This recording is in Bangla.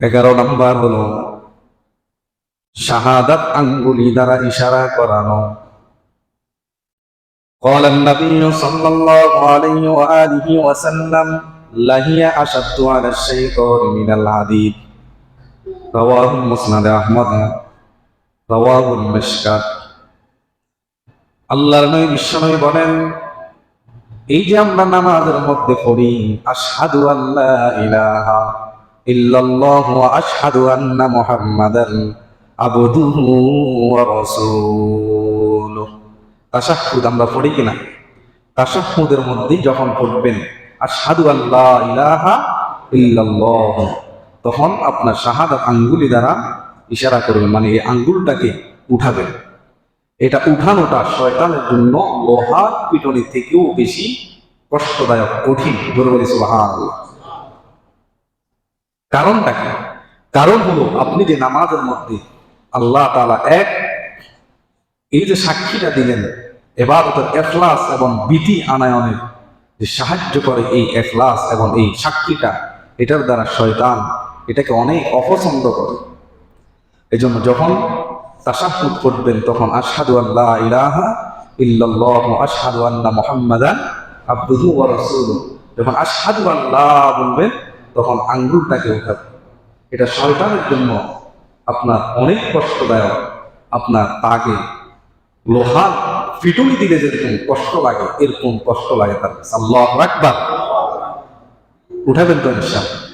এগারো নম্বর হলো শাহাদাত আঙ্গুলি দ্বারা ইশারা করানো قال النبي صلى الله عليه وآله وسلم لهي أشد على الشيطان من الحديد رواه مسند أحمد رواه المشكات আল্লাহর নবী বিশ্বনবী বলেন এই যে আমরা নামাজের মধ্যে পড়ি আশহাদু আল্লাহ ইলাহা ইল্লাল্লাহ ওয়া আশহাদু আন্না মুহাম্মাদান আবদুহু ওয়া রাসূলুহু। তাশাহুদ আমরা পড়ি কিনা? তাশাহুদের মধ্যে যখন পড়বেন, আশহাদু আল্লাহ ইলাহা ইল্লাল্লাহ, তখন আপনার শাহাদাত আঙ্গুলি দ্বারা ইশারা করবেন মানে এই আঙ্গুলটাকে উঠাবেন। এটা উঠানোটা শয়তানের জন্য লোহার পিটনি থেকেও বেশি কষ্টদায়ক, কঠিন। ধরে বলি সুবহানাল্লাহ। কারণটা কি? কারণ হলো আপনি যে নামাজের মধ্যে আল্লাহ তাআলা এক, এই যে সাক্ষীটা দিলেন এবার এখলাস এবং বিধি আনায়নের যে সাহায্য করে এই এখলাস এবং এই সাক্ষীটা, এটার দ্বারা শয়তান এটাকে অনেক অপছন্দ করে। এই জন্য যখন তাশাহুদ করবেন, তখন আশহাদু আল্লাহ ইলাহা ইল্লাল্লাহ আশহাদু আন্না মুহাম্মাদান আবদুহু ওয়া রাসূলুহু। যখন আশহাদু আল্লাহ বলবেন তখন আঙ্গুলটাকে উঠাবে। এটা শয়তানের জন্য আপনার অনেক কষ্টদায়ক। আপনার তাকে লোহার ফিটুলি দিলে যেরকম কষ্ট লাগে, এরকম কষ্ট লাগে তার কাছে। আল্লাহ রাখবার উঠাবেন তো ইনশাআল্লাহ।